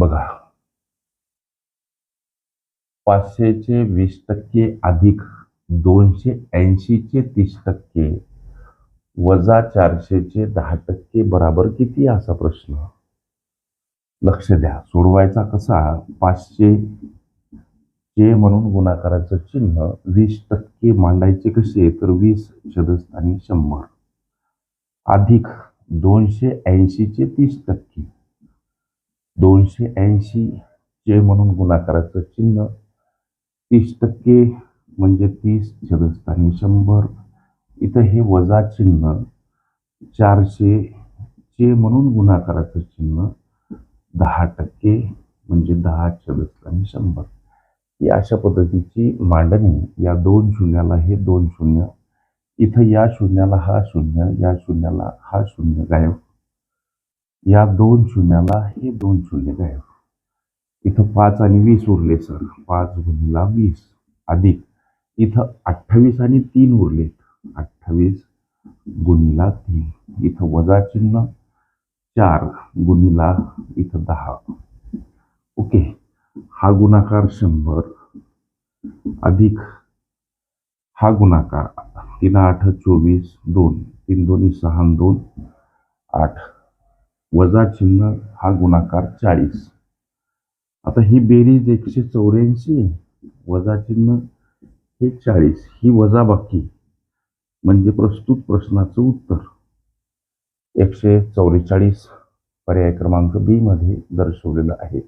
बघा. पाचशेचे वीस टक्के अधिक दोनशे ऐंशीचे तीस टक्के वजा चारशेचे दहा टक्के बराबर किती असा प्रश्न. लक्ष द्या सोडवायचा कसा? पाचशे चे म्हणून गुणाकाराचं चिन्ह वीस टक्के मांडायचे कसे? तर वीस छदस्थानी शंभर. अधिक दोनशे ऐंशीचे तीस टक्के. दोनशे ऐंशी चे म्हणून गुणाकाराचं चिन्ह. तीस टक्के म्हणजे तीस छेदस्थानी शंभर. इथं हे वजा चिन्ह. चारशे चे म्हणून गुणाकाराचं चिन्ह. दहा टक्के म्हणजे दहा छेदस्थानी शंभर. ही अशा पद्धतीची मांडणी या दोन शून्याला हे दोन शून्य. इथं या शून्याला हा शून्य या शून्याला हा शून्य गायब. या दोन शून्याला हे दोन शून्य गायब इथं पाच आणि वीस उरले सर. पाच गुणिला वीस. अधिक. इथं अठ्ठावीस आणि तीन उरलेत अठ्ठावीस गुणिला तीन. इथं वजा चिन्ह चार गुणिला इथं दहा. ओके. हा गुणाकार शंभर. अधिक. हा गुणाकार. तीन आठ चोवीस दोन. तीन दोन्ही सहा दोन आठ. वजा चिन्ह हा गुणाकार चाळीस. आता ही बेरीज एकशे चौऱ्याऐंशी वजा चिन्ह हे चाळीस. ही वजा बाकी. म्हणजे प्रस्तुत प्रश्नाचं उत्तर. एकशे चौवेचाळीस पर्याय क्रमांक बी मध्ये दर्शवलेलं आहे.